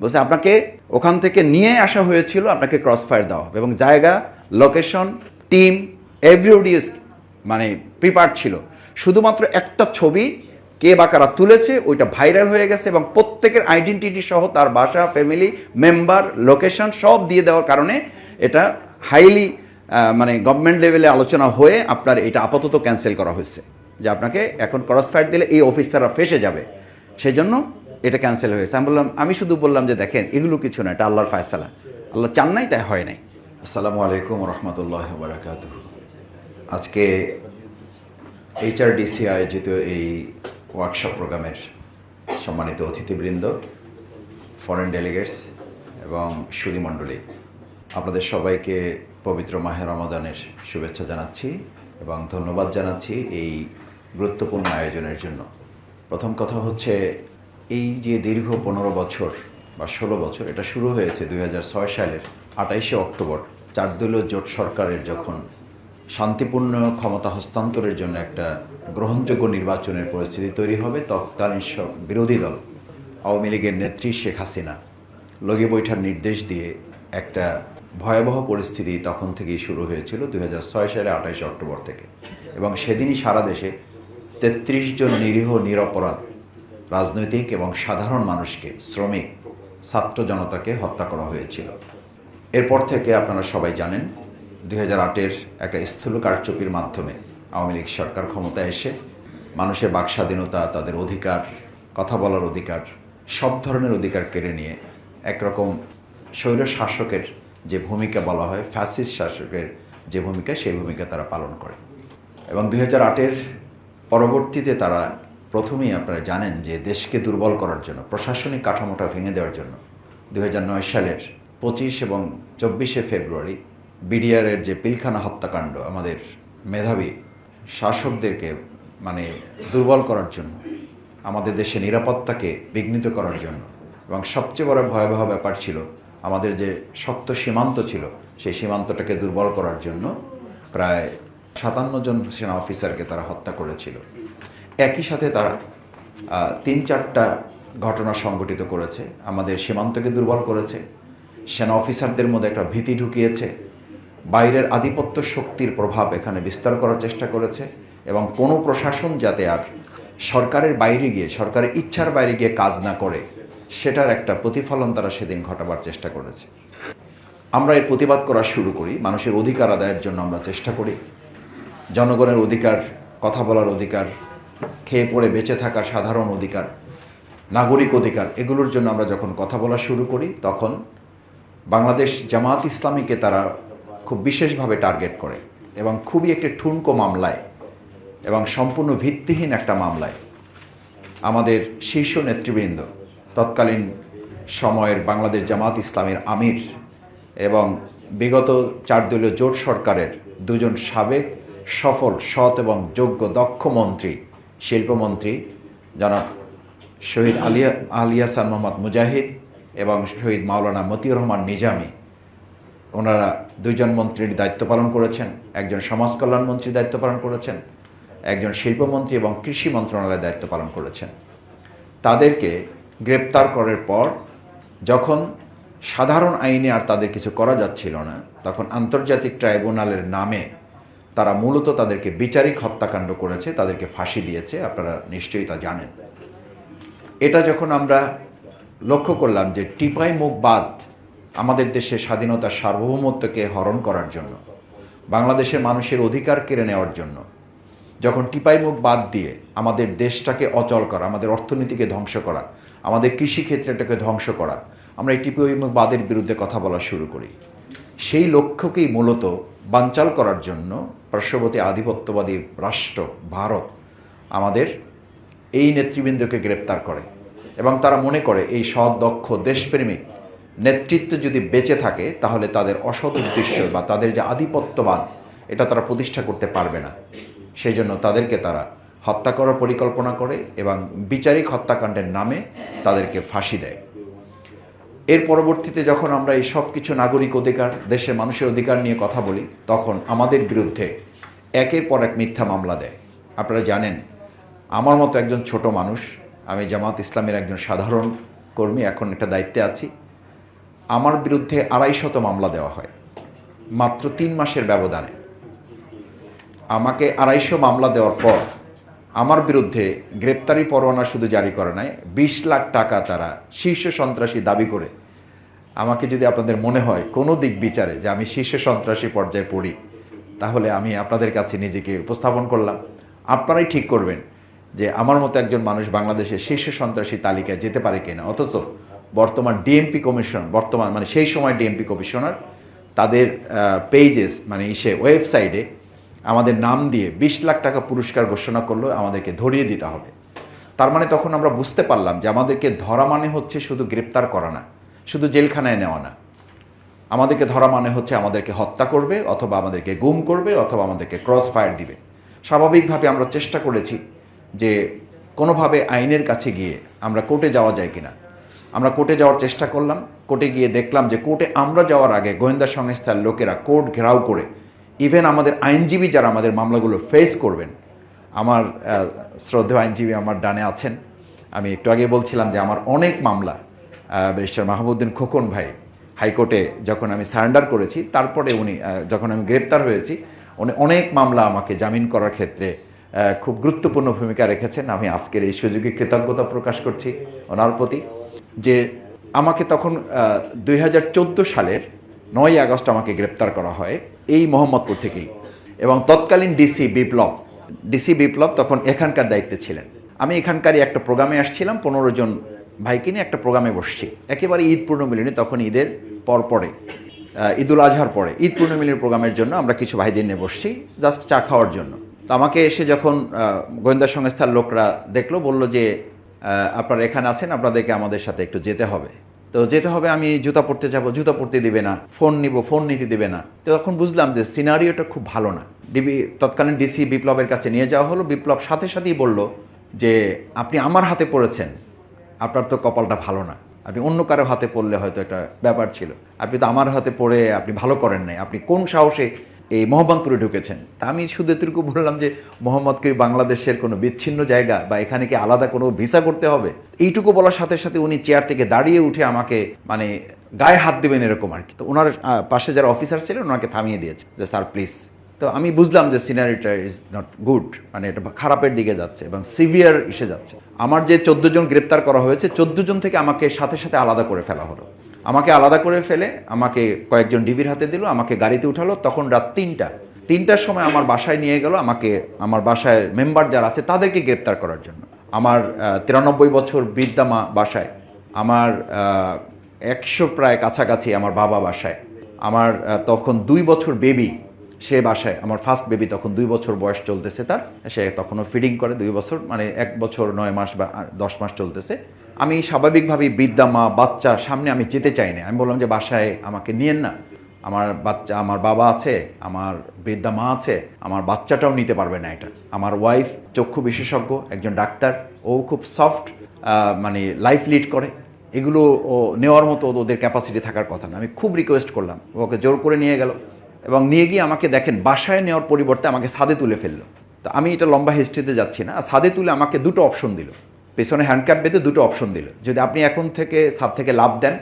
বলছে, আপনাকে ওখান থেকে নিয়ে আসা হয়েছিল, আপনাকে ক্রস ফায়ার দেওয়া হবে। এবং জায়গা লোকেশন টিম এভরিবডি মানে প্রিপার ছিল। শুধুমাত্র একটা ছবি কে বা কারা তুলেছে, ওইটা ভাইরাল হয়ে গেছে এবং প্রত্যেকের আইডেন্টিটি সহ তার বাসা ফ্যামিলি মেম্বার লোকেশন সব দিয়ে দেওয়ার কারণে এটা হাইলি মানে গভর্নমেন্ট লেভেলে আলোচনা হয়ে আপনার এটা আপাতত ক্যান্সেল করা হয়েছে। যে আপনাকে এখন ক্রস ফায়ার দিলে এই অফিসাররা ফেসে যাবে। সেই জন্য এটা ক্যান্সেল হয়েছে। আমি বললাম, আমি শুধু বললাম যে দেখেন, এগুলো কিছু না, এটা আল্লাহর ফায়সালা। আল্লাহ চান নাই তাই হয় নাই। আসসালামু আলাইকুম রহমতুল্লাহ বারাকাত আজকে এইচআরডিসি আয়োজিত এই ওয়ার্কশপ প্রোগ্রামের সম্মানিত অতিথিবৃন্দ ফরেন ডেলিগেটস এবং সুধীমণ্ডলী আপনাদের সবাইকে পবিত্র মাহের রমাদানের শুভেচ্ছা জানাচ্ছি এবং ধন্যবাদ জানাচ্ছি এই গুরুত্বপূর্ণ আয়োজনের জন্য। প্রথম কথা হচ্ছে এই যে দীর্ঘ পনেরো বছর বা ষোলো বছর, এটা শুরু হয়েছে দু হাজার ছয় সালের আটাইশে অক্টোবর। চারদলীয় জোট সরকারের যখন শান্তিপূর্ণ ক্ষমতা হস্তান্তরের জন্য একটা গ্রহণযোগ্য নির্বাচনের পরিস্থিতি তৈরি হবে, তৎকালীন বিরোধী দল, আওয়ামী লীগের নেত্রী শেখ হাসিনা লগে বৈঠার নির্দেশ দিয়ে একটা ভয়াবহ পরিস্থিতি তখন থেকেই শুরু হয়েছিল দুই সালে আঠাইশে অক্টোবর থেকে। এবং সেদিনই সারা দেশে তেত্রিশ জন নিরীহ, নিরপরাধ রাজনৈতিক এবং সাধারণ মানুষকে, শ্রমিক, ছাত্র জনতাকে হত্যা করা হয়েছিল। এরপর থেকে আপনারা সবাই জানেন, দুই হাজার আটের একটা স্থূল কারচুপির মাধ্যমে আওয়ামী লীগ সরকার ক্ষমতায় এসে মানুষের বাকস্বাধীনতা, তাদের অধিকার, কথা বলার অধিকার, সব ধরনের অধিকার কেড়ে নিয়ে একরকম স্বৈর শাসকের যে ভূমিকা বলা হয় ফ্যাসিস শাসকের যে ভূমিকা, সেই ভূমিকা তারা পালন করে। এবং দুই হাজার আটের পরবর্তীতে তারা প্রথমেই আপনারা জানেন যে দেশকে দুর্বল করার জন্য, প্রশাসনিক কাঠামোটা ভেঙে দেওয়ার জন্য দু হাজার নয় সালের পঁচিশ এবং চব্বিশে ফেব্রুয়ারি বিডিআরের যে পিলখানা হত্যাকাণ্ড, আমাদের মেধাবী শাসকদেরকে মানে দুর্বল করার জন্য, আমাদের দেশে নিরাপত্তাকে বিঘ্নিত করার জন্য, এবং সবচেয়ে বড় ভয়াবহ ব্যাপার ছিল, আমাদের যে শক্ত সীমান্ত ছিল, সেই সীমান্তটাকে দুর্বল করার জন্য প্রায় সাতান্ন জন সেনা অফিসারকে তারা হত্যা করেছিল। একই সাথে তারা তিন চারটা ঘটনা সংঘটিত করেছে। আমাদের সীমান্তকে দুর্বল করেছে। সেনা অফিসারদের মধ্যে একটা ভীতি ঢুকিয়েছে। বাইরের আধিপত্য শক্তির প্রভাব এখানে বিস্তার করার চেষ্টা করেছে এবং কোনো প্রশাসন যাতে আর সরকারের বাইরে গিয়ে, সরকারের ইচ্ছার বাইরে গিয়ে কাজ না করে, সেটার একটা প্রতিফলন তারা সেদিন ঘটাবার চেষ্টা করেছে। আমরা এর প্রতিবাদ করা শুরু করি, মানুষের অধিকার আদায়ের জন্য আমরা চেষ্টা করি। জনগণের অধিকার, কথা বলার অধিকার খেয়ে পড়ে বেঁচে থাকার সাধারণ অধিকার, নাগরিক অধিকার, এগুলোর জন্য আমরা যখন কথা বলা শুরু করি, তখন বাংলাদেশ জামাত ইসলামীকে তারা খুব বিশেষভাবে টার্গেট করে এবং খুবই একটি ঠুনকো মামলায় এবং সম্পূর্ণ ভিত্তিহীন একটা মামলায় আমাদের শীর্ষ নেতৃবৃন্দ, তৎকালীন সময়ের বাংলাদেশ জামাত ইসলামের আমির এবং বিগত চার দলীয় জোট সরকারের দুজন সাবেক সফল, সৎ এবং যোগ্য, দক্ষ মন্ত্রী শিল্পমন্ত্রী জনাব শহীদ আলিয়া আলিয়াসান মোহাম্মদ মুজাহিদ এবং শহীদ মাওলানা মতিউর রহমান নিজামী। ওনারা দুইজন মন্ত্রীর দায়িত্ব পালন করেছেন, একজন সমাজ কল্যাণ মন্ত্রীর দায়িত্ব পালন করেছেন, একজন শিল্পমন্ত্রী এবং কৃষি মন্ত্রণালয়ের দায়িত্ব পালন করেছেন। তাদেরকে গ্রেপ্তার করার পর যখন সাধারণ আইনে আর তাদের কিছু করা যাচ্ছিল না, তখন আন্তর্জাতিক ট্রাইব্যুনালের নামে তারা মূলত তাদেরকে বিচারিক হত্যাকাণ্ড করেছে, তাদেরকে ফাঁসি দিয়েছে, আপনারা নিশ্চয়ই তা জানেন। এটা যখন আমরা লক্ষ্য করলাম যে টিপাই মুখ বাদ আমাদের দেশের স্বাধীনতার সার্বভৌমত্বকে হরণ করার জন্য, বাংলাদেশের মানুষের অধিকার কেড়ে নেওয়ার জন্য, যখন টিপাই মুখ বাদ দিয়ে আমাদের দেশটাকে অচল করা, আমাদের অর্থনীতিকে ধ্বংস করা, আমাদের কৃষিক্ষেত্রটাকে ধ্বংস করা, আমরা এই টিপাই মুখ বাদের বিরুদ্ধে কথা বলা শুরু করি। সেই লক্ষ্যকেই মূলত বানচাল করার জন্য পার্শ্ববর্তী আধিপত্যবাদী রাষ্ট্র, ভারত আমাদের এই নেতৃবৃন্দকে গ্রেপ্তার করে এবং তারা মনে করে এই সৎ, দক্ষ, দেশপ্রেমিক নেতৃত্ব যদি বেঁচে থাকে, তাহলে তাদের অসৎ উদ্দেশ্য বা তাদের যে আধিপত্যবাদ, এটা তারা প্রতিষ্ঠা করতে পারবে না। সেই জন্য তাদেরকে তারা হত্যা করার পরিকল্পনা করে এবং বিচারিক হত্যাকাণ্ডের নামে তাদেরকে ফাঁসি দেয়। এর পরবর্তীতে যখন আমরা এই সব কিছু নাগরিক অধিকার, দেশের মানুষের অধিকার নিয়ে কথা বলি, তখন আমাদের বিরুদ্ধে একের পর এক মিথ্যা মামলা দেয়। আপনারা জানেন, আমার মতো একজন ছোট মানুষ, আমি জামাত ইসলামের একজন সাধারণ কর্মী, এখন একটা দায়িত্বে আছি, আমার বিরুদ্ধে আড়াইশত মামলা দেওয়া হয়, মাত্র তিন মাসের ব্যবধানে। আমাকে আড়াইশো মামলা দেওয়ার পর আমার বিরুদ্ধে গ্রেপ্তারি পরোয়ানা শুধু জারি করে নাই, বিশ লাখ টাকা তারা শীর্ষ সন্ত্রাসী দাবি করে। আমাকে যদি আপনাদের মনে হয় কোনো দিক বিচারে যে আমি শীর্ষ সন্ত্রাসী পর্যায়ে পড়ি, তাহলে আমি আপনাদের কাছে নিজেকে উপস্থাপন করলাম। আপনারাই ঠিক করবেন যে আমার মতো একজন মানুষ বাংলাদেশের শীর্ষ সন্ত্রাসী তালিকায় যেতে পারে কিনা। অথচ বর্তমান ডিএমপি কমিশন, বর্তমান মানে সেই সময় ডিএমপি কমিশনার, তাদের পেজেস মানে ইসে ওয়েবসাইটে আমাদের নাম দিয়ে বিশ লাখ টাকা পুরস্কার ঘোষণা করল, আমাদেরকে ধরিয়ে দিতে হবে। তার মানে তখন আমরা বুঝতে পারলাম যে আমাদেরকে ধরা মানে হচ্ছে শুধু গ্রেপ্তার করা না, শুধু জেলখানায় নেওয়া না। আমাদেরকে ধরা মানে হচ্ছে আমাদেরকে হত্যা করবে, অথবা আমাদেরকে গুম করবে, অথবা আমাদেরকে ক্রস ফায়ার দিবে। স্বাভাবিকভাবে আমরা চেষ্টা করেছি যে কোনোভাবে আইনের কাছে গিয়ে আমরা কোর্টে যাওয়া যায় কিনা। আমরা কোর্টে যাওয়ার চেষ্টা করলাম, কোর্টে গিয়ে দেখলাম যে কোর্টে আমরা যাওয়ার আগে গোয়েন্দা সংস্থার লোকেরা কোর্ট ঘেরাও করে ইভেন আমাদের আইনজীবী যারা আমাদের মামলাগুলো ফেস করবেন, আমার শ্রদ্ধেয় আইনজীবী আমার ডানে আছেন। আমি একটু আগে বলছিলাম যে আমার অনেক মামলা ব্যারিস্টার মাহবুদ্দিন খোকন ভাই হাইকোর্টে যখন আমি সারেন্ডার করেছি, তারপরে উনি যখন আমি গ্রেপ্তার হয়েছি, উনি অনেক মামলা আমাকে জামিন করার ক্ষেত্রে খুব গুরুত্বপূর্ণ ভূমিকা রেখেছেন। আমি আজকের এই সুযোগে কৃতজ্ঞতা প্রকাশ করছি ওনার প্রতি যে আমাকে তখন দুই হাজার চোদ্দ সালের নয় আগস্ট আমাকে গ্রেপ্তার করা হয় এই মোহাম্মদপুর থেকেই। এবং তৎকালীন ডিসি বিপ্লব ডিসি বিপ্লব তখন এখানকার দায়িত্বে ছিলেন। আমি এখানকারই একটা প্রোগ্রামে আসছিলাম, পনেরো জন ভাইকে নিয়ে একটা প্রোগ্রামে বসছি। একেবারে ঈদ পূর্ণমিলনী তখন ঈদের পর পরে ঈদুল আজহার পরে। ঈদ পূর্ণমিলনীর প্রোগ্রামের জন্য আমরা কিছু ভাইদের নিয়ে বসছি, জাস্ট চা খাওয়ার জন্য। তো আমাকে এসে যখন গোয়েন্দা সংস্থার লোকরা দেখল, বলল যে আপনারা এখানে আছেন, আপনাদেরকে আমাদের সাথে একটু যেতে হবে। তো যেতে হবে, আমি জুতা পরতে যাব, জুতা পরতে দিবে না ফোন নিব ফোন নিতে দিবে না। তো তখন বুঝলাম যে সিনারিওটা খুব ভালো না। ডিবি, তৎকালীন ডিসি বিপ্লবের কাছে নিয়ে যাওয়া হলো, বিপ্লব সাথে সাথেই বলল যে, আপনি আমার হাতে পড়েছেন, আপনার তো কপালটা ভালো না। আপনি অন্য কারও হাতে পড়লে হয়তো একটা ব্যাপার ছিল। আপনি তো আমার হাতে পড়ে, আপনি ভালো করেন নাই। আপনি কোন সাহসে এই মোহাম্মদপুরে ঢুকেছেন। তা আমি শুধু এতটুকু বললাম যে মোহাম্মদকে বাংলাদেশের কোনো বিচ্ছিন্ন জায়গা বা এখানে কি আলাদা কোনো ভিসা করতে হবে? এইটুকু বলার সাথে সাথে উনি চেয়ার থেকে দাঁড়িয়ে উঠে আমাকে মানে গায়ে হাত দেবেন এরকম আর কি। তো ওনার পাশে যারা অফিসার ছিলেন ওনাকে থামিয়ে দিয়েছে। যে, স্যার প্লিজ তো আমি বুঝলাম যে সিনারিটা ইজ নট গুড মানে এটা খারাপের দিকে যাচ্ছে এবং সিভিয়ার এসে যাচ্ছে। আমার যে চোদ্দ জন গ্রেপ্তার করা হয়েছে, চোদ্দ জন থেকে আমাকে সাথে সাথে আলাদা করে ফেলা হলো। আমাকে আলাদা করে ফেলে, আমাকে কয়েকজন ডিবির হাতে দিল, আমাকে গাড়িতে উঠালো, তখন রাত তিনটা। তিনটার সময় আমার বাসায় নিয়ে গেল, আমাকে, আমার বাসায় মেম্বার যারা আছে তাদেরকে গ্রেপ্তার করার জন্য। আমার তিরানব্বই বছর বৃদ্ধা মা বাসায়, আমার একশো প্রায় কাছাকাছি আমার বাবা বাসায়। আমার তখন দুই বছর বেবি সে বাসায়, আমার ফার্স্ট বেবি তখন দুই বছর বয়স চলতেছে তার, সে তখনও ফিডিং করে দুই বছর মানে এক বছর, নয় মাস বা দশ মাস চলতেছে। আমি স্বাভাবিকভাবেই বৃদ্ধা, মা, বাচ্চা, সামনে আমি যেতে চাই না। আমি বললাম যে, বাসায় আমাকে নিয়েন না। আমার বাচ্চা, আমার বাবা আছে, আমার বৃদ্ধা মা আছে, আমার বাচ্চাটাও নিতে পারবে না এটা। আমার ওয়াইফ চক্ষু বিশেষজ্ঞ, একজন ডাক্তার, ও খুব সফট মানে লাইফ লিড করে। এগুলো ও নেওয়ার মতো ওদের ক্যাপাসিটি থাকার কথা না। আমি খুব রিকোয়েস্ট করলাম। ওকে জোর করে নিয়ে গেল। এবং নিয়ে গিয়ে আমাকে দেখেন, বাসায় নেওয়ার পরিবর্তে আমাকে সাদে তুলে ফেলল। তো আমি এটা লম্বা হিস্ট্রিতে যাচ্ছি না। আর সাদে তুলে আমাকে দুটো অপশন দিল। পেছনে হ্যান্ডক্যাপ বেঁধে দুটো অপশন দিল। যদি আপনি এখন থেকে সাদ থেকে লাভ দেন,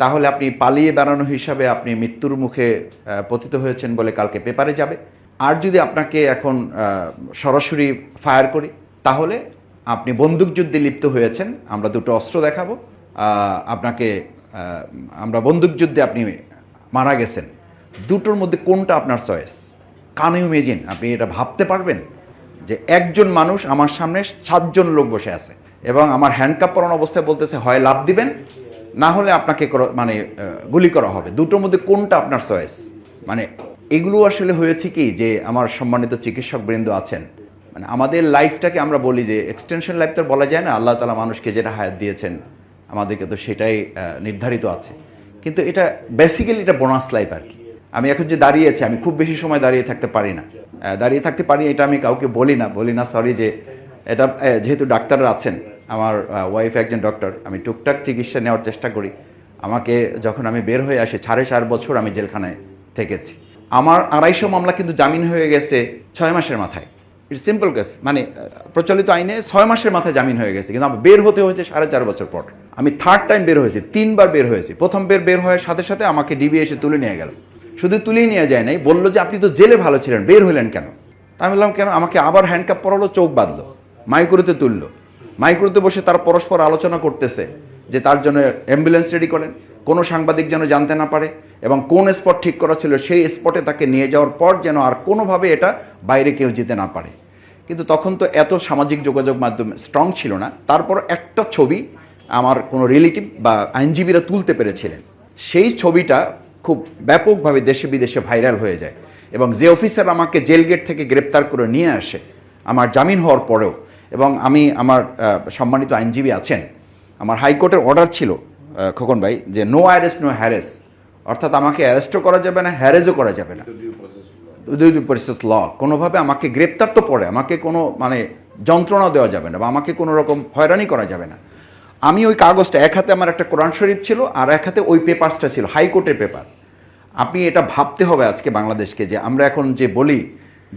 তাহলে আপনি পালিয়ে বেড়ানো হিসাবে আপনি মৃত্যুর মুখে পতিত হয়েছেন বলে কালকে পেপারে যাবে। আর যদি আপনাকে এখন সরাসরি ফায়ার করি, তাহলে আপনি বন্দুকযুদ্ধে লিপ্ত হয়েছেন। আমরা দুটো অস্ত্র দেখাবো। আপনাকে আমরা বন্দুকযুদ্ধে আপনি মারা গেছেন। দুটোর মধ্যে কোনটা আপনার চয়েস কান ইমেজিন আপনি এটা ভাবতে পারবেন যে একজন মানুষ আমার সামনে সাতজন লোক বসে আছে এবং আমার হ্যান্ডকাপ পরানো অবস্থায় বলতেছে, হয় লাভ দিবেন? না হলে আপনাকে মানে গুলি করা হবে। দুটোর মধ্যে কোনটা আপনার চয়েস মানে এগুলো আসলে হয়েছে কি যে আমার সম্মানিত চিকিৎসক বৃন্দ আছেন। মানে আমাদের লাইফটাকে আমরা বলি যে এক্সটেনশন লাইফ তো বলা যায় না, আল্লাহ তালা মানুষকে যেটা হায়াত দিয়েছেন, আমাদেরকে তো সেটাই নির্ধারিত আছে। কিন্তু এটা বেসিক্যালি এটা বোনাস লাইফ আর কি। আমি এখন যে দাঁড়িয়ে আছি, আমি খুব বেশি সময় দাঁড়িয়ে থাকতে পারি না। দাঁড়িয়ে থাকতে পারি এটা আমি কাউকে বলি না বলি না সরি যে এটা যেহেতু ডাক্তাররা আছেন, আমার ওয়াইফ একজন ডক্টর আমি টুকটাক চিকিৎসা নেওয়ার চেষ্টা করি। আমাকে যখন আমি বের হয়ে আসি, সাড়ে চার বছর আমি জেলখানায় থেকেছি। আমার আড়াইশো মামলা কিন্তু জামিন হয়ে গেছে ছয় মাসের মাথায়। ইটস সিম্পল কেস মানে প্রচলিত আইনে ছয় মাসের মাথায় জামিন হয়ে গেছে, কিন্তু আমার বের হতে হয়েছে সাড়ে চার বছর পর। আমি থার্ড টাইম বের হয়েছি, তিনবার বের হয়েছি। প্রথম বের বের হওয়ার সাথে সাথে আমাকে ডিবি এসে তুলে নিয়ে গেল। শুধু তুলেই নিয়ে যায় নাই, বলল যে আপনি তো জেলে ভালো ছিলেন, বের হলেন কেন? আমি বললাম, কেন? আমাকে আবার হ্যান্ডকাপ পরালো, চোখ বাঁধলো, মাইক্রোতে তুললো। মাইক্রোতে বসে তারা পরস্পর আলোচনা করতেছে, যে তার জন্য অ্যাম্বুলেন্স রেডি করেন। কোনো সাংবাদিক যেন জানতে না পারে এবং কোন স্পট ঠিক করা ছিল, সেই স্পটে তাকে নিয়ে যাওয়ার পর যেন আর কোনোভাবে এটা বাইরে কেউ যেতে না পারে। কিন্তু তখন তো এত সামাজিক যোগাযোগ মাধ্যম স্ট্রং ছিল না, তারপর একটা ছবি আমার কোনো রিলেটিভ বা আইনজীবীরা তুলতে পেরেছিলেন। সেই ছবিটা খুব ব্যাপকভাবে দেশে বিদেশে ভাইরাল হয়ে যায় এবং যে অফিসার আমাকে জেল গেট থেকে গ্রেপ্তার করে নিয়ে আসে, আমার জামিন হওয়ার পরেও এবং আমি আমার সম্মানিত আইনজীবী আছেন, আমার হাইকোর্টের অর্ডার ছিল খোকন ভাই, যে নো অ্যারেস্ট নো হ্যারেস অর্থাৎ আমাকে অ্যারেস্টও করা যাবে না হ্যারেজও করা যাবে না। দুই প্রসেস ল কোনোভাবে আমাকে গ্রেপ্তার তো পড়ে আমাকে কোনো মানে যন্ত্রণা দেওয়া যাবে না বা আমাকে কোনো রকম হয়রানি করা যাবে না। আমি ওই কাগজটা, এক হাতে আমার একটা কোরআন শরীফ ছিল আর এক হাতে ওই পেপারসটা ছিল হাইকোর্টের পেপার। আপনি এটা ভাবতে হবে আজকে বাংলাদেশকে যে আমরা এখন যে বলি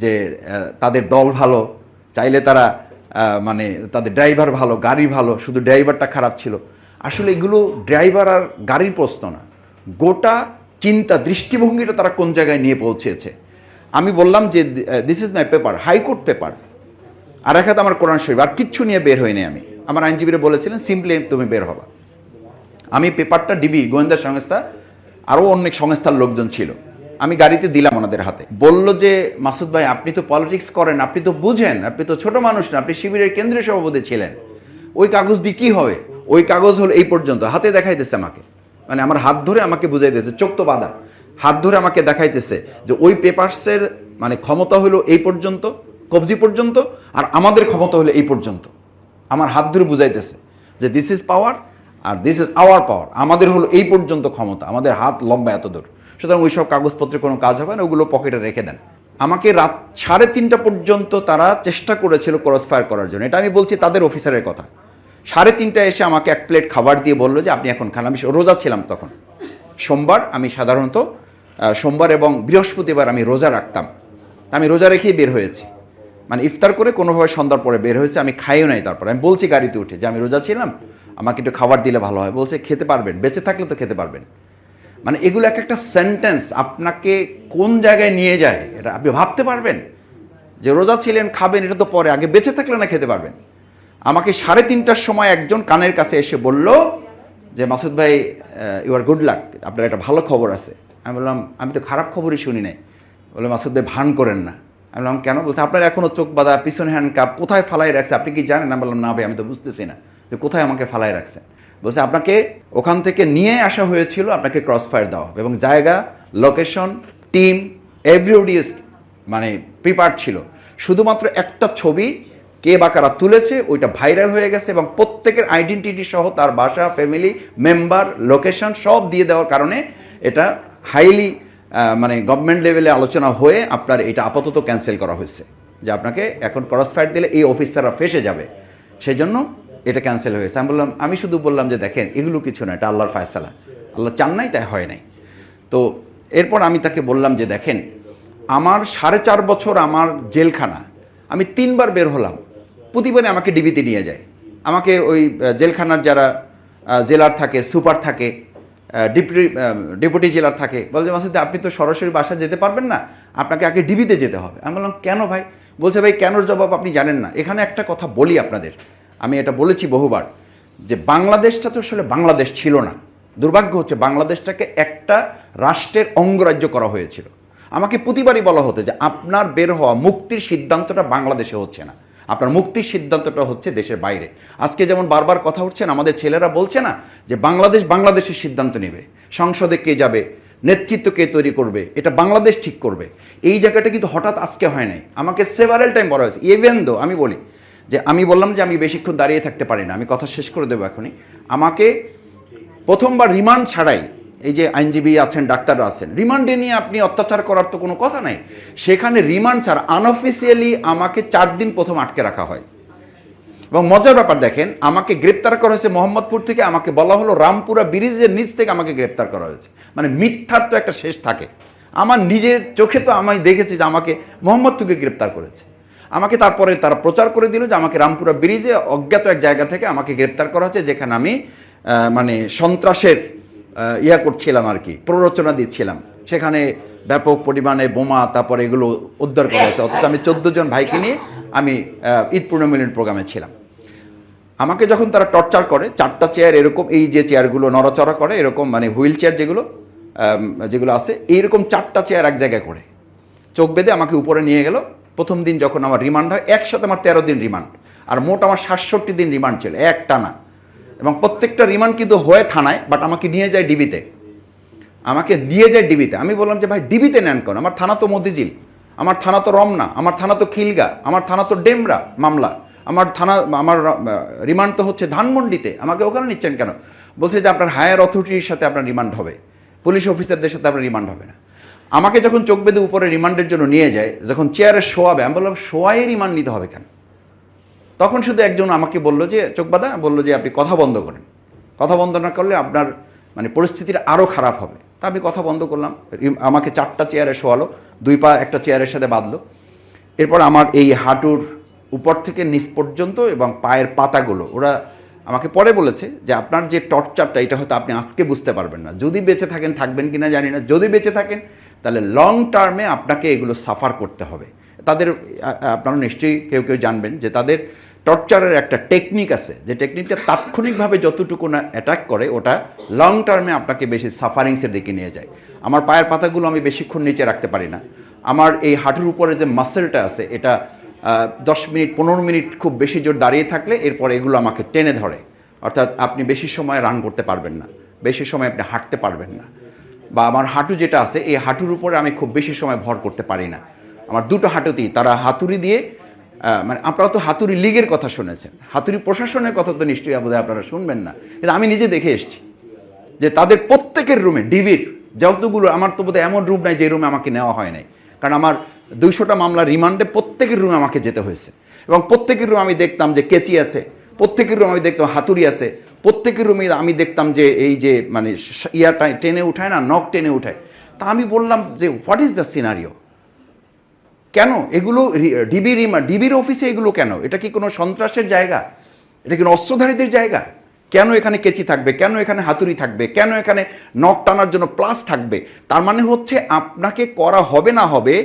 যে তাদের দল ভালো, চাইলে তারা মানে তাদের ড্রাইভার ভালো, গাড়ি ভালো, শুধু ড্রাইভারটা খারাপ ছিল। আসলে এগুলো ড্রাইভার আর গাড়ির প্রশ্ন না। গোটা চিন্তা, দৃষ্টিভঙ্গিটা তারা কোন জায়গায় নিয়ে পৌঁছেছে? আমি বললাম যে this is my paper high court paper আর এক হাতে আমার কোরআন শরীফ, আর কিচ্ছু নিয়ে বের হইনি আমি। আমার আইনজীবীরা বলেছিলেন সিম্পলি তুমি বের হবা। আমি পেপারটা ডিবি, গোয়েন্দা সংস্থা, আরও অনেক সংস্থার লোকজন ছিল। আমি গাড়িতে দিলাম ওনাদের হাতে। বলল যে, মাসুদ ভাই, আপনি তো পলিটিক্স করেন, আপনি তো বুঝেন, আপনি তো ছোট মানুষ না, আপনি শিবিরের কেন্দ্রীয় সভাপতি ছিলেন। ওই কাগজ দিয়ে কী হবে? ওই কাগজ হলো এই পর্যন্ত। হাতে দেখাইতেছে আমাকে। মানে আমার হাত ধরে আমাকে বুঝাই দিয়েছে চোখ তো বাঁধা। হাত ধরে আমাকে দেখাইতেছে যে, ওই পেপারসের মানে ক্ষমতা হলো এই পর্যন্ত, কবজি পর্যন্ত, আর আমাদের ক্ষমতা হলো এই পর্যন্ত। আমার হাত ধরে বুঝাইতেছে যে দিস ইজ পাওয়ার আর দিস ইজ আওয়ার পাওয়ার আমাদের হলো এই পর্যন্ত ক্ষমতা। আমাদের হাত লম্বা এত দূর। সুতরাং ওই সব কাগজপত্রে কোনো কাজ হবে না, ওগুলো পকেটে রেখে দেন। আমাকে রাত সাড়ে তিনটা পর্যন্ত তারা চেষ্টা করেছিল ক্রস ফায়ার করার জন্য। এটা আমি বলছি তাদের অফিসারের কথা। সাড়ে তিনটায় এসে আমাকে এক প্লেট খাবার দিয়ে বলল যে, আপনি এখন খান। আমি রোজা ছিলাম তখন। সোমবার আমি সাধারণত সোমবার এবং বৃহস্পতিবার আমি রোজা রাখতাম। আমি রোজা রেখেই বের হয়েছি। মানে ইফতার করে কোনোভাবে সন্ধ্যার পরে বের হয়েছে, আমি খাইও নাই তারপর। আমি বলছি গাড়িতে উঠে যে, আমি রোজা ছিলাম, আমাকে একটু খাবার দিলে ভালো হয়। বলছে, খেতে পারবেন, বেঁচে থাকলে তো খেতে পারবেন। মানে এগুলো এক একটা সেন্টেন্স আপনাকে কোন জায়গায় নিয়ে যায়, এটা আপনি ভাবতে পারবেন। যে রোজা ছিলেন, খাবেন, এটা তো পরে, আগে বেঁচে থাকলে না খেতে পারবেন। আমাকে সাড়ে তিনটার সময় একজন কানের কাছে এসে বলল যে, মাসুদ ভাই ইউ আর গুড লাক আপনার একটা ভালো খবর আছে। আমি বললাম, আমি তো খারাপ খবরই শুনি নাই। বলে মাসুদ ভাই, ভান করেন না। আমি বললাম, কেন? বলছে, আপনার এখনও চোখ বাঁধা, পিছনে হ্যান্ড কাপ কোথায় ফালাই রাখছে? আপনি কি জানেন? আমি বললাম, না ভাই, আমি তো বুঝতেছি না। যে কোথায় আমাকে ফালাই রাখছে? বলছে, আপনাকে ওখান থেকে নিয়ে আসা হয়েছিল, আপনাকে ক্রস ফায়ার দেওয়া হবে এবং জায়গা লোকেশন টিম এভরিবডি মানে প্রিপার ছিল। শুধুমাত্র একটা ছবি কে বা কারা তুলেছে, ওইটা ভাইরাল হয়ে গেছে এবং প্রত্যেকের আইডেন্টিটি সহ তার বাসা ফ্যামিলি মেম্বার লোকেশন সব দিয়ে দেওয়ার কারণে এটা হাইলি মানে গভর্নমেন্ট লেভেলে আলোচনা হয়ে আপনার এটা আপাতত ক্যান্সেল করা হয়েছে। যে আপনাকে এখন ক্রস ফায়ার দিলে এই অফিসাররা ফেসে যাবে। সেই জন্য এটা ক্যান্সেল হয়েছে। আমি বললাম, আমি শুধু বললাম যে দেখেন, এগুলো কিছু না, এটা আল্লাহর ফায়সালা। আল্লাহ চান নাই, তাই হয় নাই। তো এরপর আমি তাকে বললাম যে দেখেন, আমার সাড়ে চার বছর আমার জেলখানা, আমি তিনবার বের হলাম। প্রতিবারে আমাকে ডিবিতে নিয়ে যায়। আমাকে ওই জেলখানার যারা জেলার থাকে, সুপার থাকে ডিপুটি ডেপুটি জেলার থাকে। বলছে মাসুদ, আপনি তো সরাসরি বাসা যেতে পারবেন না। আপনাকে আগে ডিবিতে যেতে হবে। আমি বললাম, কেন ভাই? বলছে, ভাই, কেনর জবাব আপনি জানেন না। এখানে একটা কথা বলি আপনাদের। আমি এটা বলেছি বহুবার, যে বাংলাদেশটা তো আসলে বাংলাদেশ ছিল না। দুর্ভাগ্য হচ্ছে বাংলাদেশটাকে একটা রাষ্ট্রের অঙ্গরাজ্য করা হয়েছিল। আমাকে প্রতিবারই বলা হতো যে, আপনার বের হওয়া মুক্তির সিদ্ধান্তটা বাংলাদেশে হচ্ছে না। আপনার মুক্তির সিদ্ধান্তটা হচ্ছে দেশের বাইরে। আজকে যেমন বারবার কথা উঠছেন, আমাদের ছেলেরা বলছে না যে বাংলাদেশ বাংলাদেশের সিদ্ধান্ত নেবে। সংসদে কে যাবে, নেতৃত্ব কে তৈরি করবে, এটা বাংলাদেশ ঠিক করবে। এই জায়গাটা কিন্তু হঠাৎ আজকে হয় নাই। আমাকে সেভারেল টাইম বলা হয়েছে। ইভেন দো আমি বলি যে, আমি বললাম যে আমি বেশিক্ষণ দাঁড়িয়ে থাকতে পারি না। আমি কথা শেষ করে দেবো এখনই। আমাকে প্রথমবার রিমান্ড ছাড়াই এই যে আইনজীবী আছেন, ডাক্তাররা আছেন, রিমান্ডে নিয়ে আপনি অত্যাচার করার তো কোনো কথা নাই। সেখানে রিমান্ড ছাড়া আনঅফিসিয়ালি আমাকে চার দিন প্রথম আটকে রাখা হয়। এবং মজার ব্যাপার দেখেন, আমাকে গ্রেপ্তার করা হয়েছে মোহাম্মদপুর থেকে, আমাকে বলা হলো রামপুরা ব্রিজের নিচ থেকে আমাকে গ্রেপ্তার করা হয়েছে। মানে মিথ্যার তো একটা শেষ থাকে। আমার নিজের চোখে তো আমি দেখেছি যে আমাকে মোহাম্মদ থেকে গ্রেপ্তার করেছে। আমাকে তারপরে তারা প্রচার করে দিল যে আমাকে রামপুরা ব্রিজে অজ্ঞাত এক জায়গা থেকে আমাকে গ্রেপ্তার করা হয়েছে, যেখানে আমি মানে সন্ত্রাসের ইয়া করছিলাম আর কি, প্ররোচনা দিচ্ছিলাম। সেখানে ব্যাপক পরিমাণে বোমা, তারপর এগুলো উদ্ধার করা হয়েছে। অথচ আমি চোদ্দ জন ভাইকে নিয়ে আমি ঈদ পূর্ণমিলন প্রোগ্রামে ছিলাম। আমাকে যখন তারা টর্চার করে, চারটা চেয়ার এরকম, এই যে চেয়ারগুলো নড়াচড়া করে, এরকম মানে হুইল চেয়ার যেগুলো যেগুলো আছে, এইরকম চারটা চেয়ার এক জায়গায় করে। চোখ বেঁধে আমাকে উপরে নিয়ে গেল। প্রথম দিন যখন আমার রিমান্ড হয়, একসাথে আমার তেরো দিন রিমান্ড আর মোট আমার সাতষট্টি দিন রিমান্ড ছিল এক টানা এবং প্রত্যেকটা রিমান্ড কিন্তু হয়ে থানায় বাট আমাকে নিয়ে যায় ডিবিতে আমাকে নিয়ে যায় ডিবিতে আমি বললাম যে, ভাই ডিবিতে নেন কেন? আমার থানা তো মতিঝিল, আমার থানা তো রমনা, আমার থানা তো খিলগা, আমার থানা তো ডেমরা মামলা, আমার থানা, আমার রিমান্ড তো হচ্ছে ধানমন্ডিতে, আমাকে ওখানে নিচ্ছেন কেন? বলছে যে, আপনার হায়ার অথরিটির সাথে আপনার রিমান্ড হবে পুলিশ অফিসারদের সাথে আপনার রিমান্ড হবে না। আমাকে যখন চোখ বেঁধে উপরে রিমান্ডের জন্য নিয়ে যায়, যখন চেয়ারে শোয়াবে আমি বললাম শোয়াই রিমান্ড নিতে হবে কেন? তখন শুধু একজন আমাকে বলল যে চোখবাদা বলল যে, আপনি কথা বন্ধ করেন। কথা বন্ধ না করলে আপনার মানে পরিস্থিতির আরও খারাপ হবে। তা আমি কথা বন্ধ করলাম আমাকে চারটা চেয়ারে শোয়ালো, দুই পা একটা চেয়ারের সাথে বাঁধলো। এরপর আমার এই হাঁটুর উপর থেকে নিচ পর্যন্ত এবং পায়ের পাতাগুলো, ওরা আমাকে পরে বলেছে যে, আপনার যে টর্চারটা, এটা হয়তো আপনি আজকে বুঝতে পারবেন না। যদি বেঁচে থাকেন, থাকবেন কিনা জানি না। যদি বেঁচে থাকেন, তাহলে লং টার্মে আপনাকে এগুলো সাফার করতে হবে। তাদের আপনারা নিশ্চয়ই কেউ কেউ জানবেন যে তাদের টর্চারের একটা টেকনিক আছে। যে টেকনিকটা তাৎক্ষণিকভাবে যতটুকু না অ্যাটাক করে, ওটা লং টার্মে আপনাকে বেশি সাফারিংসের দিকে নিয়ে যায়। আমার পায়ের পাতাগুলো আমি বেশিক্ষণ নিচে রাখতে পারি না। আমার এই হাঁটুর উপরে যে মাসেলটা আছে, এটা দশ মিনিট, পনেরো মিনিট খুব বেশি জোর দাঁড়িয়ে থাকলে এরপর এগুলো আমাকে টেনে ধরে। অর্থাৎ আপনি বেশি সময় রান করতে পারবেন না। বেশি সময় আপনি হাঁটতে পারবেন না। বা আমার হাঁটু যেটা আছে, এই হাঁটুর উপরে আমি খুব বেশি সময় ভর করতে পারি না। আমার দুটো হাঁটুতেই, তারা হাতুড়ি দিয়ে মানে আপনারা তো হাতুড়ি লীগের কথা শুনেছেন। হাতুড়ি প্রশাসনের কথা তো নিশ্চয়ই বোধহয় আপনারা শুনবেন না। কিন্তু আমি নিজে দেখে এসেছি যে তাদের প্রত্যেকের রুমে, ডিবির যতগুলো, আমার তো বোধহয় এমন রুম নাই যে রুমে আমাকে নেওয়া হয় নাই। কারণ আমার দুইশোটা মামলা রিমান্ডে প্রত্যেকের রুমে আমাকে যেতে হয়েছে। এবং প্রত্যেকের রুম আমি দেখতাম যে কেচি আছে, প্রত্যেকের রুম আমি দেখতাম হাতুড়ি আছে, প্রত্যেকের রুমে আমি দেখতাম যে এই যে মানে ইয়াটা টেনে উঠায় না, নখ টেনে উঠায়। তা আমি বললাম যে হোয়াট ইজ দ্য সিনারিও কেন? এগুলো ডিবি রিমা, ডিবির অফিসে এগুলো কেন? এটা কি কোনো সন্ত্রাসের জায়গা? এটা কি অস্ত্রধারীদের জায়গা? কেন এখানে কেচি থাকবে? কেন এখানে হাতুড়ি থাকবে? কেন এখানে নখ টানার জন্য প্লাস থাকবে? তার মানে হচ্ছে আপনাকে করা হবে না হবে,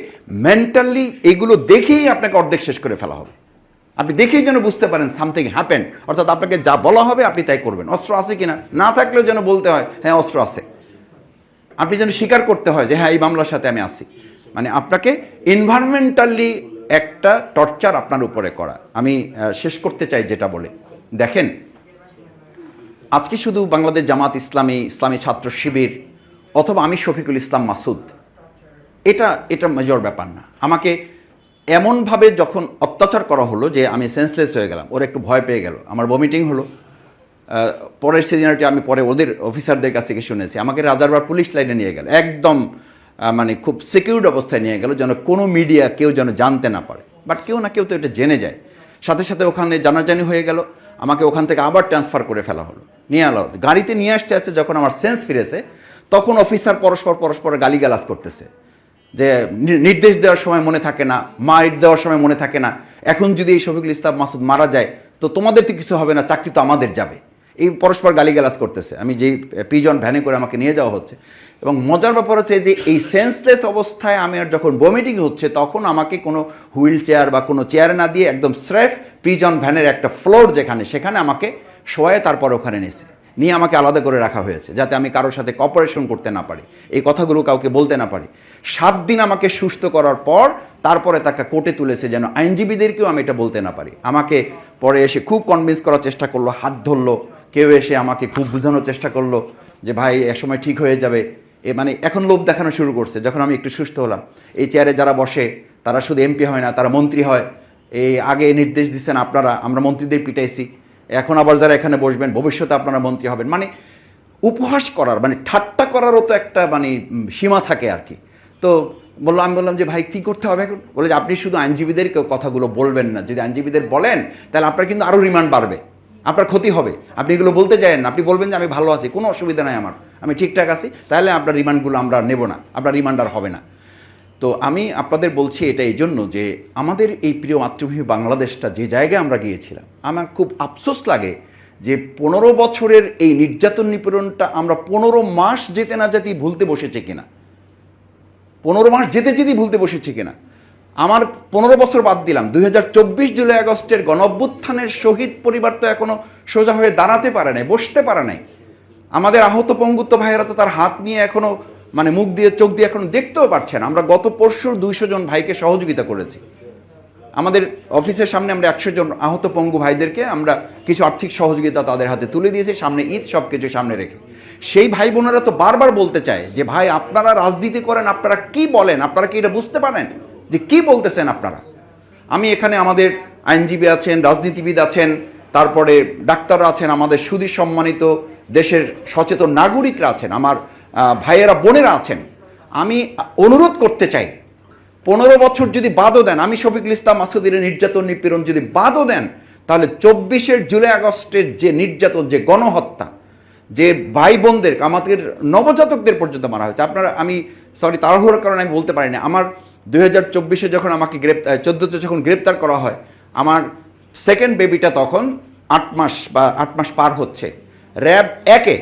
মেন্টালি এগুলো দেখেই আপনাকে অর্ধেক শেষ করে ফেলা হবে। আপনি দেখেই যেন বুঝতে পারেন সামথিং হ্যাপেন অর্থাৎ আপনাকে যা বলা হবে আপনি তাই করবেন। অস্ত্র আছে কিনা? না থাকলেও যেন বলতে হয় হ্যাঁ অস্ত্র আছে। আপনি যেন স্বীকার করতে হয় যে হ্যাঁ এই মামলার সাথে আমি আছি। মানে আপনাকে এনভায়রনমেন্টালি একটা টর্চার আপনার উপরে করা। আমি শেষ করতে চাই যেটা বলে। দেখেন, আজকে শুধু বাংলাদেশ জামাত ইসলামী ইসলামী ছাত্র শিবির অথবা আমি শফিকুল ইসলাম মাসুদ, এটা এটা মেজর ব্যাপার না। আমাকে এমনভাবে যখন অত্যাচার করা হলো যে আমি সেন্সলেস হয়ে গেলাম, ওরা একটু ভয় পেয়ে গেল। আমার ভমিটিং হলো। পরের সিজনারটি আমি পরে ওদের অফিসারদের কাছ থেকে শুনেছি। আমাকে রাজারবার পুলিশ লাইনে নিয়ে গেল। একদম মানে খুব সিকিউরড অবস্থায় নিয়ে গেল, যেন কোনো মিডিয়া কেউ যেন জানতে না পারে। বাট কেউ না কেউ তো এটা জেনে যায়। সাথে সাথে ওখানে জানাজানি হয়ে গেল। আমাকে ওখান থেকে আবার ট্রান্সফার করে ফেলা হলো। নিয়ে এলো। গাড়িতে নিয়ে আসতে আসতে যখন আমার সেন্স ফিরেছে, তখন অফিসার পরস্পর পরস্পর গালিগালাজ করতেছে। যে নির্দেশ দেওয়ার সময় মনে থাকে না মাইট দেওয়ার সময় মনে থাকে না। এখন যদি এই শফিকুল ইসলাম মাসুদ মারা যায়, তো তোমাদের তো কিছু হবে না, চাকরি তো আমাদের যাবে। এই পরস্পর গালিগালাজ করতেছে। আমি যেই প্রিজন ভ্যানে করে আমাকে নিয়ে যাওয়া হচ্ছে এবং মজার ব্যাপার হচ্ছে যে এই সেন্সলেস অবস্থায় আমি আর যখন বমিটিং হচ্ছে, তখন আমাকে কোনো হুইল চেয়ার বা কোনো চেয়ার না দিয়ে একদম স্রেফ প্রিজন ভ্যানের একটা ফ্লোর যেখানে, সেখানে আমাকে শোয়ে তারপর ওখানে নিয়েছে। নিয়ে আমাকে আলাদা করে রাখা হয়েছে, যাতে আমি কারোর সাথে কপারেশন করতে না পারি। এই কথাগুলো কাউকে বলতে না পারি। সাত দিন আমাকে সুস্থ করার পর, তারপরে তাকে কোর্টে তুলেছে যেন আইনজীবীদেরকেও আমি এটা বলতে না পারি। আমাকে পরে এসে খুব কনভিন্স করার চেষ্টা করল, হাত ধরলো। কেউ এসে আমাকে খুব বোঝানোর চেষ্টা করল যে, ভাই এ সময় ঠিক হয়ে যাবে। এ মানে এখন লোভ দেখানো শুরু করছে, যখন আমি একটু সুস্থ হলাম। এই চেয়ারে যারা বসে, তারা শুধু এমপি হয় না, তারা মন্ত্রী হয়। এই আগে নির্দেশ দিচ্ছেন আপনারা, আমরা মন্ত্রীদের পিটাইছি। এখন আবার যারা এখানে বসবেন, ভবিষ্যতে আপনারা মন্ত্রী হবেন। মানে উপহাস করার মানে ঠাট্টা করারও তো একটা মানে সীমা থাকে আর কি। তো বললাম আমি বললাম যে, ভাই, কী করতে হবে এখন? বলে যে, আপনি শুধু আইনজীবীদেরকে কথাগুলো বলবেন না। যদি আইনজীবীদের বলেন, তাহলে আপনার কিন্তু আরও রিমান্ড বাড়বে। আপনার ক্ষতি হবে। আপনি এগুলো বলতে যায়েন না। আপনি বলবেন যে আমি ভালো আছি, কোনো অসুবিধা নাই আমার। আমি ঠিকঠাক আছি, তাহলে আপনার রিমান্ডগুলো আমরা নেব না, আপনার রিমান্ড আর হবে না। তো আমি আপনাদের বলছি এটা এই জন্য যে আমাদের এই প্রিয় মাতৃভূমি বাংলাদেশটা যে জায়গায় আমরা গিয়েছিলাম, আমার খুব আফসোস লাগে যে পনেরো বছরের এই নির্যাতন নিপীড়নটা আমরা পনেরো মাস যেতে না যেতেই ভুলতে বসেছে কিনা। পনেরো মাস যেতে যেতেই ভুলতে বসেছে কিনা। আমার পনেরো বছর বাদ দিলাম। দুই হাজার চব্বিশ জুলাই আগস্টের গণঅভ্যুত্থানের শহীদ পরিবার তো এখনও সোজা হয়ে দাঁড়াতে পারে নাই, বসতে পারে নাই। আমাদের আহত পঙ্গুত্ব ভাইয়েরা তো তার হাত নিয়ে এখনও মানে মুখ দিয়ে, চোখ দিয়ে এখন দেখতেও পারছেন আমরা গত পরশুর দুইশো জন ভাইকে সহযোগিতা করেছি। আমাদের অফিসের সামনে আমরা একশো জন আহত পঙ্গু ভাইদেরকে আমরা কিছু আর্থিক সহযোগিতা তাদের হাতে তুলে দিয়েছি, সামনে ঈদ সব কিছু সামনে রেখে। সেই ভাই বোনেরা তো বারবার বলতে চায় যে, ভাই, আপনারা রাজনীতি করেন, আপনারা কি বলেন? আপনারা কি এটা বুঝতে পারেন? যে কি বলতেছেন আপনারা? আমি এখানে আমাদের আইনজীবী আছেন, রাজনীতিবিদ আছেন, তারপরে ডাক্তাররা আছেন, আমাদের সুদী সম্মানিত দেশের সচেতন নাগরিকরা আছেন, আমার ভাইয়েরা, বোনেরা আছেন। আমি অনুরোধ করতে চাই, পনেরো বছর যদি বাদও দেন, আমি শফিকুল ইসলাম মাসুদের নির্যাতন নিপীড়ন যদি বাদও দেন, তাহলে চব্বিশের জুলাই আগস্টের যে নির্যাতন, যে গণহত্যা, যে ভাই বোনদের আমাদের নবজাতকদের পর্যন্ত মারা হয়েছে। আপনারা, আমি সরি তাড়াহুড়োর কারণে আমি বলতে পারি না আমার দুই হাজার চব্বিশে যখন আমাকে গ্রেপ্তার চোদ্দোতে যখন গ্রেপ্তার করা হয়, আমার সেকেন্ড বেবিটা তখন আট মাস বা আট মাস পার হচ্ছে। র্যাব একে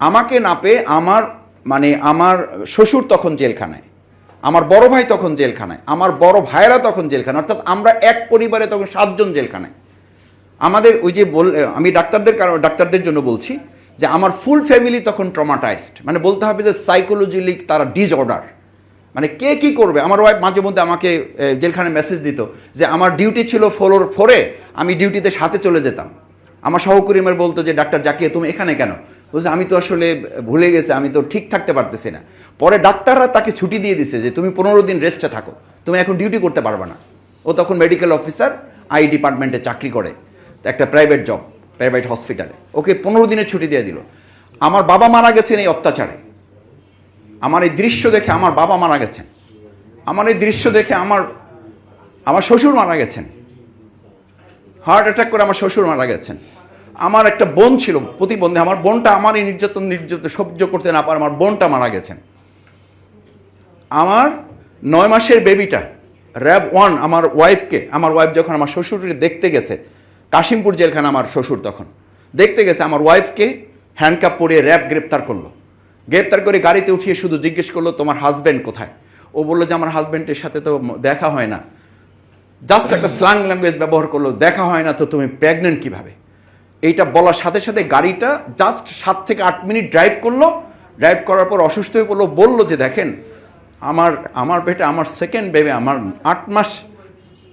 আমাকে না পেয়ে আমার মানে আমার শ্বশুর তখন জেলখানায়, আমার বড় ভাই তখন জেলখানায়, আমার বড় ভাইয়েরা তখন জেলখানায়, অর্থাৎ আমরা এক পরিবারে তখন সাতজন জেলখানায়। আমাদের ওই যে বল আমি ডাক্তারদের কারণ ডাক্তারদের জন্য বলছি যে আমার ফুল ফ্যামিলি তখন ট্রমাটাইজড মানে বলতে হবে যে সাইকোলজিলি তারা ডিসঅর্ডার মানে কে কি করবে? আমার ওয়াইফ মাঝে মধ্যে আমাকে জেলখানে মেসেজ দিত যে, আমার ডিউটি ছিল ফোর ফোরে আমি ডিউটিতে সাথে চলে যেতাম। আমার সহকর্মীর বলতো যে, ডাক্তার জাকিয়ে, তুমি এখানে কেন? বলছে, আমি তো আসলে ভুলে গেছে, আমি তো ঠিক থাকতে পারতেছি না। পরে ডাক্তাররা তাকে ছুটি দিয়ে দিছে যে, তুমি পনেরো দিন রেস্টে থাকো, তুমি এখন ডিউটি করতে পারবে না। ও তখন মেডিকেল অফিসার আই ডিপার্টমেন্টে চাকরি করে, একটা প্রাইভেট জব প্রাইভেট হসপিটালে ওকে পনেরো দিনের ছুটি দিয়ে দিল। আমার বাবা মারা গেছেন এই অত্যাচারে। আমার এই দৃশ্য দেখে আমার বাবা মারা গেছেন। আমার এই দৃশ্য দেখে আমার আমার শ্বশুর মারা গেছেন। হার্ট অ্যাটাক করে আমার শ্বশুর মারা গেছেন। আমার একটা বোন ছিল প্রতিবন্ধী, আমার বোনটা আমার এই নির্যাতন নির্যাতন সহ্য করতে না পারে, আমার বোনটা মারা গেছেন। আমার নয় মাসের বেবিটা র্যাব ওয়ান আমার ওয়াইফকে আমার ওয়াইফ যখন আমার শ্বশুরকে দেখতে গেছে, কাশিমপুর জেলখানা আমার শ্বশুর তখন, দেখতে গেছে, আমার ওয়াইফকে হ্যান্ডকাপ পরিয়ে র্যাব গ্রেপ্তার করল। গ্রেপ্তার করে গাড়িতে উঠিয়ে শুধু জিজ্ঞেস করল, তোমার হাজব্যান্ড কোথায়? ও বলল যে, আমার হাজব্যান্ডের সাথে তো দেখা হয় না। জাস্ট একটা স্ল্যাং ল্যাঙ্গুয়েজ ব্যবহার করল, দেখা হয় না তো তুমি প্রেগনেন্ট কীভাবে? এইটা বলার সাথে সাথে গাড়িটা জাস্ট সাত থেকে আট মিনিট ড্রাইভ করল। ড্রাইভ করার পর অসুস্থ হয়ে পড়ল, বলল যে, দেখেন, আমার আমার পেটে আমার সেকেন্ড বেবে আমার আট মাস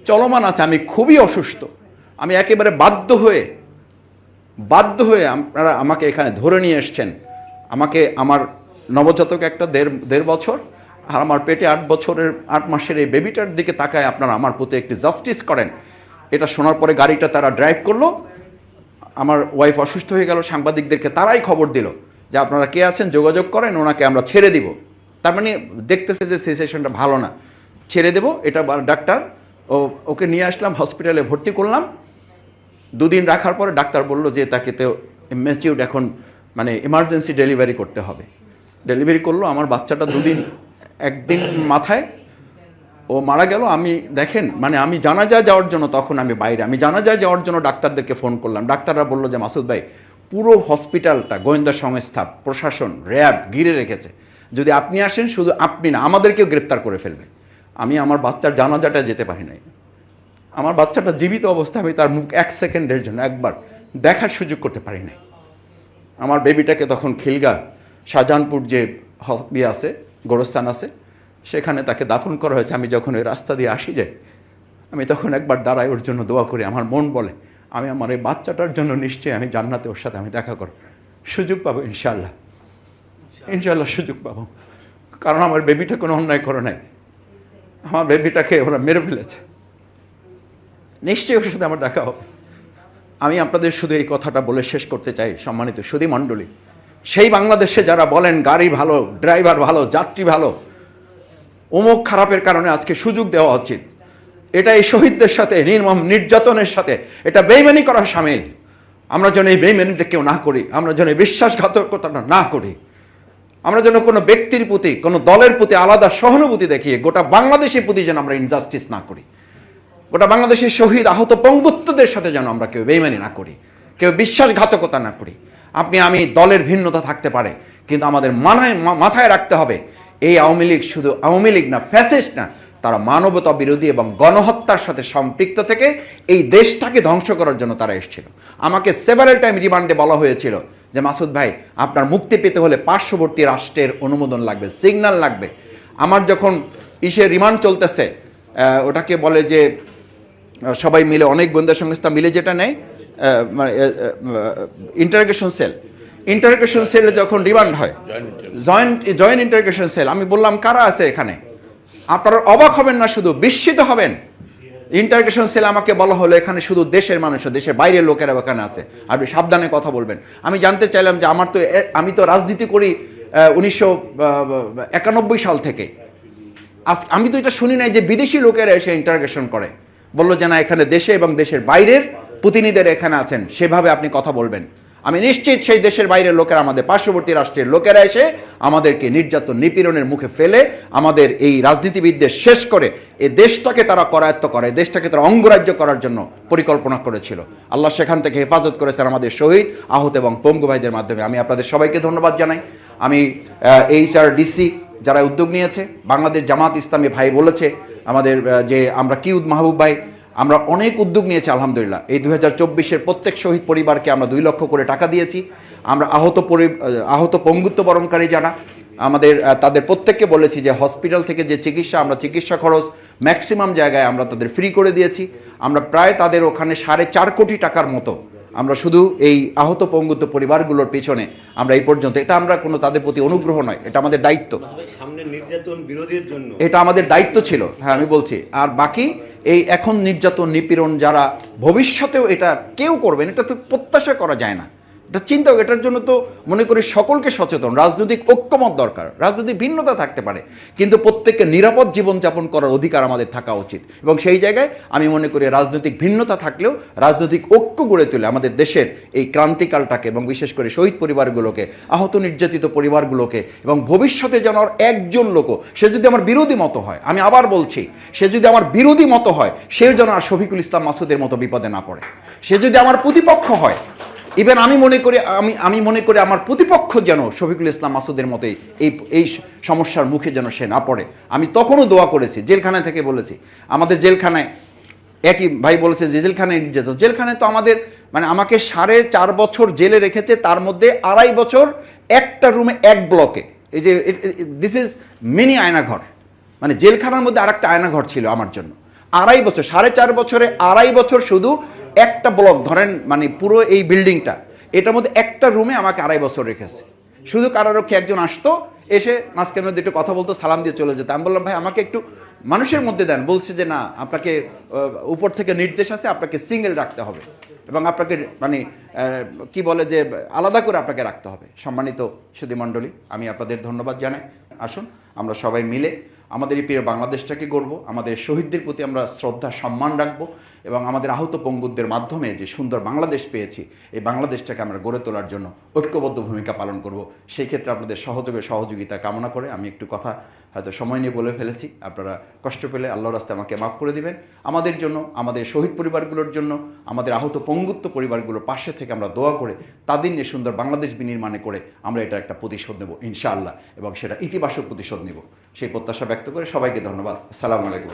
চলমান আছে, আমি খুবই অসুস্থ। আমি একেবারে বাধ্য হয়ে বাধ্য হয়ে আপনারা আমাকে এখানে ধরে নিয়ে এসছেন। আমাকে আমার নবজাতক একটা দেড় দেড় বছর আর আমার পেটে আট বছরের, আট মাসের এই বেবিটার দিকে তাকায় আপনারা আমার প্রতি একটি জাস্টিস করেন। এটা শোনার পরে গাড়িটা তারা ড্রাইভ করল। আমার ওয়াইফ অসুস্থ হয়ে গেল, সাংবাদিকদেরকে তারাই খবর দিল যে আপনারা কে আছেন, যোগাযোগ করেন, ওনাকে আমরা ছেড়ে দিব। তার মানে দেখতেছে যে সিচুয়েশনটা ভালো না। ছেড়ে দেব, এটা ডাক্তার, ও, ওকে নিয়ে আসলাম হসপিটালে ভর্তি করলাম। দুদিন রাখার পরে ডাক্তার বলল যে তাকে তো ম্যাচিউড এখন মানে ইমার্জেন্সি ডেলিভারি করতে হবে। ডেলিভারি করল, আমার বাচ্চাটা দুদিন, একদিন মাথায়, ও মারা গেল, আমি দেখেন মানে আমি জানা জানাজা যাওয়ার জন্য তখন আমি বাইরে, আমি জানাজায় যাওয়ার জন্য ডাক্তারদেরকে ফোন করলাম। ডাক্তাররা বলল যে, মাসুদ ভাই, পুরো হসপিটালটা গোয়েন্দা সংস্থা, প্রশাসন, র্যাব ঘিরে রেখেছে। যদি আপনি আসেন, শুধু আপনি না, আমাদেরকেও গ্রেপ্তার করে ফেলবে। আমি আমার বাচ্চার জানাজাটা যেতে পারি নাই। আমার বাচ্চাটা জীবিত অবস্থায়, আমি তার মুখ এক সেকেন্ডের জন্য একবার দেখার সুযোগ করতে পারি নাই। আমার বেবিটাকে তখন খিলগা শাহজাহানপুর যে ইয়ে আছে, গোরস্থান আছে, সেখানে তাকে দাফন করা হয়েছে। আমি যখন ওই রাস্তা দিয়ে আসি যাই, আমি তখন একবার দাঁড়াই ওর জন্য দোয়া করি। আমার মন বলে, আমি আমার এই বাচ্চাটার জন্য নিশ্চয়ই আমি জান্নাতে ওর সাথে আমি দেখা করব। সুযোগ পাবো ইনশাল্লাহ ইনশাল্লাহ সুযোগ পাবো। কারণ আমার বেবিটা কোনো অন্যায় করে নাই। আমার বেবিটাকে ওরা মেরে ফেলেছে। নিশ্চয়ই ওর সাথে আমার দেখা হবে। আমি আপনাদের শুধু এই কথাটা বলে শেষ করতে চাই, সম্মানিত সুধী মণ্ডলী। সেই বাংলাদেশে যারা বলেন গাড়ি ভালো, ড্রাইভার ভালো, যাত্রী ভালো অমুক খারাপের কারণে আজকে সুযোগ দেওয়া উচিত। এটা এই শহীদদের সাথে, নির্মম নির্যাতনের সাথে, এটা বেইমানি করা সামিল। আমরা যেন এই বেইমানিটা কেউ না করি, আমরা যেন এই বিশ্বাসঘাতকতাটা না করি। আমরা যেন কোনো ব্যক্তির প্রতি, কোনো দলের প্রতি আলাদা সহানুভূতি দেখিয়ে গোটা বাংলাদেশের প্রতি যেন আমরা ইনজাস্টিস না করি। গোটা বাংলাদেশের শহীদ আহত পঙ্গুত্বদের সাথে যেন আমরা কেউ বেইমানি না করি, কেউ বিশ্বাসঘাতকতা না করি। আপনি, আমি দলের ভিন্নতা থাকতে পারে, কিন্তু আমাদের মানায় মাথায় রাখতে হবে, এই আওয়ামী লীগ শুধু আওয়ামী লীগ না, ফ্যাসিস্ট না, তারা মানবতা বিরোধী এবং গণহত্যার সাথে সম্পৃক্ত থেকে এই দেশটাকে ধ্বংস করার জন্য তারা এসেছিল। আমাকে সেভারেল টাইম রিমান্ডে বলা হয়েছিল যে, মাসুদ ভাই, আপনার মুক্তি পেতে হলে পার্শ্ববর্তী রাষ্ট্রের অনুমোদন লাগবে সিগন্যাল লাগবে। আমার যখন ইসে রিমান্ড চলতেছে ওটাকে বলে যে সবাই মিলে অনেক গোয়েন্দা সংস্থা মিলে যেটা নেয় ইন্টারগেশন সেল ইন্টারগেশন সেলে যখন রিমান্ড হয় জয়েন্ট জয়েন্ট ইন্টারগেশন সেল আমি বললাম কারা আছে এখানে? আপনারা অবাক হবেন না শুধু বিস্মিত হবেন। ইন্টারগেশন সেল আমাকে বলা হলো এখানে শুধু দেশের মানুষ দেশের বাইরের লোকেরা এখানে আছে। আপনি সাবধানে কথা বলবেন। আমি জানতে চাইলাম যে আমার তো আমি তো রাজনীতি করি উনিশশো একানব্বই সাল থেকে। আমি তো এটা শুনি নাই যে বিদেশি লোকেরা এসে ইন্টারগেশন করে। বলল যে, না, এখানে দেশে এবং দেশের বাইরের প্রতিনিধিরা এখানে আছেন, সেভাবে আপনি কথা বলবেন। আমি নিশ্চিত সেই দেশের বাইরের লোকেরা আমাদের পার্শ্ববর্তী রাষ্ট্রের লোকেরা এসে আমাদেরকে নির্যাতন, নিপীড়নের মুখে ফেলে আমাদের এই রাজনীতিবিদদের শেষ করে এ দেশটাকে তারা করায়ত্ত করে দেশটাকে তারা অঙ্গরাজ্য করার জন্য পরিকল্পনা করেছিল। আল্লাহ সেখান থেকে হেফাজত করেছেন আমাদের শহীদ, আহত এবং পঙ্গু ভাইদের মাধ্যমে। আমি আপনাদের সবাইকে ধন্যবাদ জানাই। আমি এইচ আর ডিসি যারা উদ্যোগ নিয়েছে, বাংলাদেশ জামাত ইসলামী ভাই বলেছে আমাদের যে আমরা কিউদ মাহবুব ভাই, আমরা অনেক উদ্যোগ নিয়েছি, আলহামদুলিল্লাহ। এই দু হাজার চব্বিশের প্রত্যেক শহীদ পরিবারকে আমরা দুই লক্ষ করে টাকা দিয়েছি। আমরা আহত পরি আহত পঙ্গুত্ব বরণকারী যারা, আমাদের তাদের প্রত্যেককে বলেছি যে হসপিটাল থেকে যে চিকিৎসা, আমরা চিকিৎসা খরচ ম্যাক্সিমাম জায়গায় আমরা তাদের ফ্রি করে দিয়েছি। আমরা প্রায় তাদের ওখানে সাড়ে চার কোটি টাকার মতো আমরা শুধু এই আহত পঙ্গুত্ব পরিবারগুলোর পেছনে আমরা এই পর্যন্ত এটা আমরা কোনো তাদের প্রতি অনুগ্রহ নয় এটা আমাদের দায়িত্ব। সামনে নির্যাতন বিরোধীর জন্য। এটা আমাদের দায়িত্ব ছিল হ্যাঁ আমি বলছি। আর বাকি এই এখন নির্যাতন নিপীড়ন যারা ভবিষ্যতেও এটা কেউ করবেন এটা তো প্রত্যাশা করা যায় না। এটা চিন্তা এটার জন্য তো মনে করি সকলকে সচেতন। রাজনৈতিক ঐক্যমত দরকার। রাজনৈতিক ভিন্নতা থাকতে পারে। কিন্তু প্রত্যেককে নিরাপদ জীবনযাপন করার অধিকার আমাদের থাকা উচিত। এবং সেই জায়গায় আমি মনে করি রাজনৈতিক ভিন্নতা থাকলেও রাজনৈতিক ঐক্য গড়ে তুলে আমাদের দেশের এই ক্রান্তিকালটাকে এবং বিশেষ করে শহীদ পরিবারগুলোকে, আহত নির্যাতিত পরিবারগুলোকে এবং ভবিষ্যতে যেন একজন লোক সে যদি আমার বিরোধী মতো হয়, আমি আবার বলছি, সে যদি আমার বিরোধী মতো হয় সে যেন আর শফিকুল ইসলাম মাসুদের মতো বিপদে না পড়ে। সে যদি আমার প্রতিপক্ষ হয় ইভেন আমি মনে করি, আমি আমি মনে করি আমার প্রতিপক্ষ যেন শফিকুল ইসলাম মাসুদের মতোই এই এই সমস্যার মুখে যেন সে না পড়ে। আমি তখনও দোয়া করেছি, জেলখানায় থেকে বলেছি। আমাদের জেলখানায়, একই ভাই বলেছে যে জেলখানায় নির্যাতন। জেলখানায় তো আমাদের মানে আমাকে সাড়ে চার বছর জেলে রেখেছে, তার মধ্যে আড়াই বছর একটা রুমে এক ব্লকে। এই যে দিস ইজ মিনি আয়নাঘর। মানে জেলখানার মধ্যে আর একটা আয়নাঘর ছিল আমার জন্য। আড়াই বছর, সাড়ে চার বছরে আড়াই বছর শুধু একটা ব্লক ধরেন মানে পুরো এই বিল্ডিংটা এটার মধ্যে একটা রুমে আমাকে আড়াই বছর রেখেছে। শুধু কারারক্ষী একজন আসতো, এসে মাঝখানের মধ্যে একটু কথা বলতো, সালাম দিয়ে চলে যেত। আমি বললাম, ভাই, আমাকে একটু মানুষের মধ্যে দেন। বলছে যে, না, আপনাকে উপর থেকে নির্দেশ আছে, আপনাকে সিঙ্গেল রাখতে হবে এবং আপনাকে মানে কি বলে যে, আলাদা করে আপনাকে রাখতে হবে। সম্মানিত সুধী মণ্ডলী আমি আপনাদের ধন্যবাদ জানাই। আসুন, আমরা সবাই মিলে আমাদের এই প্রিয় বাংলাদেশটাকে গড়ব, আমাদের শহীদদের প্রতি আমরা শ্রদ্ধা, সম্মান রাখব এবং আমাদের আহত পঙ্গুদের মাধ্যমে যে সুন্দর বাংলাদেশ পেয়েছি, এই বাংলাদেশটাকে আমরা গড়ে তোলার জন্য ঐক্যবদ্ধ ভূমিকা পালন করব। সেই ক্ষেত্রে আপনাদের সহযোগে সহযোগিতা কামনা করে আমি একটু কথা হয়তো সময় নিয়ে বলে ফেলেছি। আপনারা কষ্ট পেলে আল্লাহর রাস্তায় আমাকে মাফ করে দিবেন। আমাদের জন্য, আমাদের শহীদ পরিবারগুলোর জন্য, আমাদের আহত পঙ্গুত্ব পরিবারগুলোর পাশে থেকে আমরা দোয়া করে, তাদের নিয়ে সুন্দর বাংলাদেশ বিনির্মাণে করে আমরা এটা একটা প্রতিশোধ নেব, ইনশাআল্লাহ। এবং সেটা ইতিবাচক প্রতিশোধ নেব। সেই প্রত্যাশা ব্যক্ত করে সবাইকে ধন্যবাদ। আসসালামু আলাইকুম।